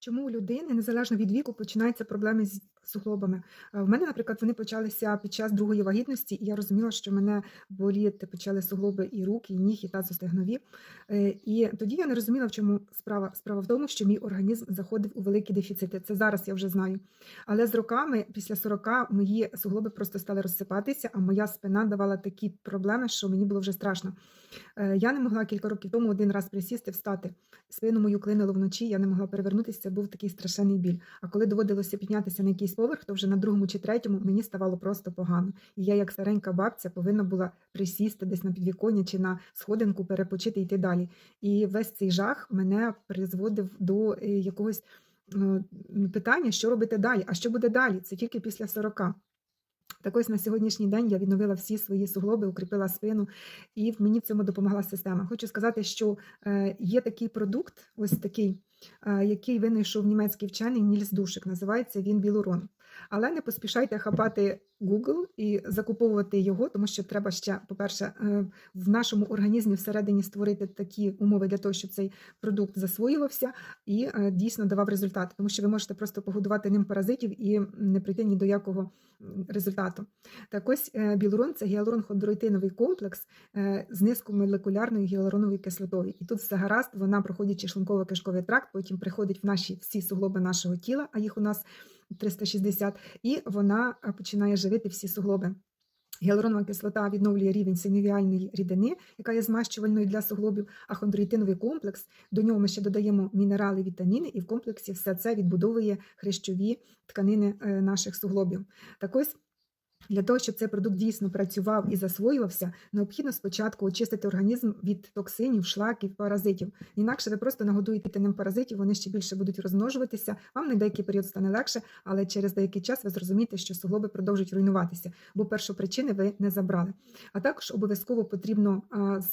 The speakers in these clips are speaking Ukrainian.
Чому у людини, незалежно від віку, починаються проблеми з суглобами? Е, В мене, наприклад, вони почалися під час другої вагітності, і я розуміла, що мене боліти почали суглоби і рук, і ніг, і тазостегнові. Е, І тоді я не розуміла, в чому справа. Справа в тому, що мій організм заходив у великі дефіцити. Це зараз я вже знаю. Але з роками, після 40, мої суглоби просто стали розсипатися, а моя спина давала такі проблеми, що мені було вже страшно. Е, Я не могла кілька років тому один раз присісти, встати. Спину мою клинило вночі, я не могла перевернутися, це був такий страшенний біль. А коли доводилося піднятися на якийсь поверх, то вже на другому чи третьому мені ставало просто погано. І я, як старенька бабця, повинна була присісти десь на підвіконня чи на сходинку, перепочити і йти далі. І весь цей жах мене призводив до е, якогось е, питання, що робити далі. А що буде далі? Це тільки після 40. Так ось на сьогоднішній день я відновила всі свої суглоби, укріпила спину, і мені в цьому допомогла система. Хочу сказати, що е, є такий продукт, ось такий, е, який винайшов німецький вчений Нільс Душик. Називається він Білурон. Але не поспішайте хапати Google і закуповувати його, тому що треба ще, по-перше, е, в нашому організмі всередині створити такі умови для того, щоб цей продукт засвоювався і е, дійсно давав результат. Тому що ви можете просто погодувати ним паразитів і не прийти ні до якого результату. Так ось е, білурон це гіалурон-хондроїтиновий комплекс е, з низькомолекулярною гіалуроновою кислотою. І тут все гаразд, вона проходячи шлунково-кишковий тракт, потім приходить в наші всі суглоби нашого тіла, а їх у нас 360, і вона е, починає живити всі суглоби. Гіалуронова кислота відновлює рівень синовіальної рідини, яка є змащувальною для суглобів, а хондроїтиновий комплекс. До нього ми ще додаємо мінерали, вітаміни, і в комплексі все це відбудовує хрещові тканини е, наших суглобів. Так ось для того, щоб цей продукт дійсно працював і засвоювався, необхідно спочатку очистити організм від токсинів, шлаків, паразитів. Інакше ви просто нагодуєте ним паразитів, вони ще більше будуть розмножуватися. Вам на деякий період стане легше, але через деякий час ви зрозумієте, що суглоби продовжують руйнуватися, бо першопричини ви не забрали. А також обов'язково потрібно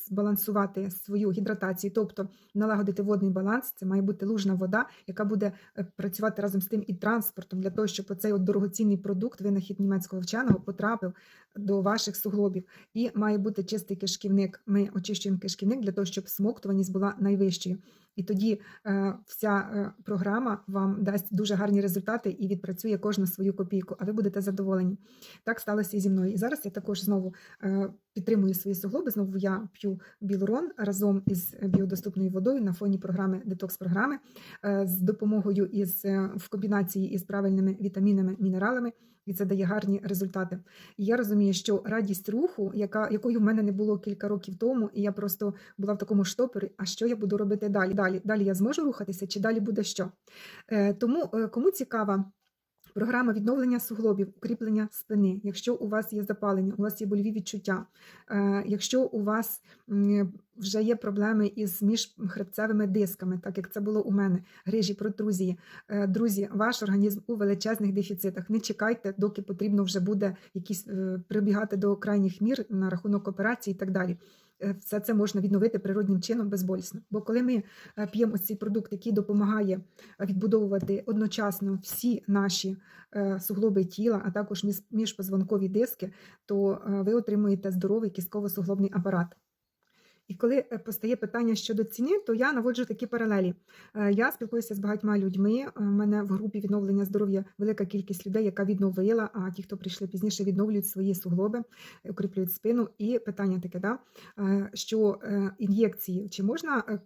збалансувати свою гідратацію, тобто налагодити водний баланс. Це має бути лужна вода, яка буде е, працювати разом з тим і транспортом для того, щоб оцей от дорогоцінний продукт, винахід німецького вченого, потрапив до ваших суглобів. І має бути чистий кишківник. Ми очищуємо кишківник для того, щоб смоктуваність була найвищою. І тоді е, вся е, програма вам дасть дуже гарні результати і відпрацює кожну свою копійку, а ви будете задоволені. Так сталося і зі мною. І зараз я також знову е, підтримую свої суглоби. Знову я п'ю білурон разом із біодоступною водою на фоні програми детокс-програми е, з допомогою із е, в комбінації із правильними вітамінами, мінералами. І це дає гарні результати. І я розумію, що радість руху, яка якої в мене не було кілька років тому, і я просто була в такому штопорі. А що я буду робити далі? Далі далі я зможу рухатися, чи далі буде що? Е, Тому кому цікава. Програма відновлення суглобів, укріплення спини. Якщо у вас є запалення, у вас є больові відчуття, е, якщо у вас вже є проблеми із міжхребцевими дисками, так як це було у мене, грижі, протрузії. Е, Друзі, ваш організм у величезних дефіцитах. Не чекайте, доки потрібно вже буде якісь е, прибігати до крайніх мір на рахунок операції і так далі. Е, Все це можна відновити природнім чином безболісно. Бо коли ми е, п'ємо цей продукт, який допомагає відбудовувати одночасно всі наші е, суглоби тіла, а також міжпозвонкові диски, то ви отримуєте здоровий кістково-суглобний апарат. І коли е, постає питання щодо ціни, то я наводжу такі паралелі. Е, Я спілкуюся з багатьма людьми. У мене в групі відновлення здоров'я велика кількість людей, яка відновила, а ті, хто прийшли пізніше, відновлюють свої суглоби, е, укріплюють спину. І питання таке, да, е, що е, ін'єкції чи можна е,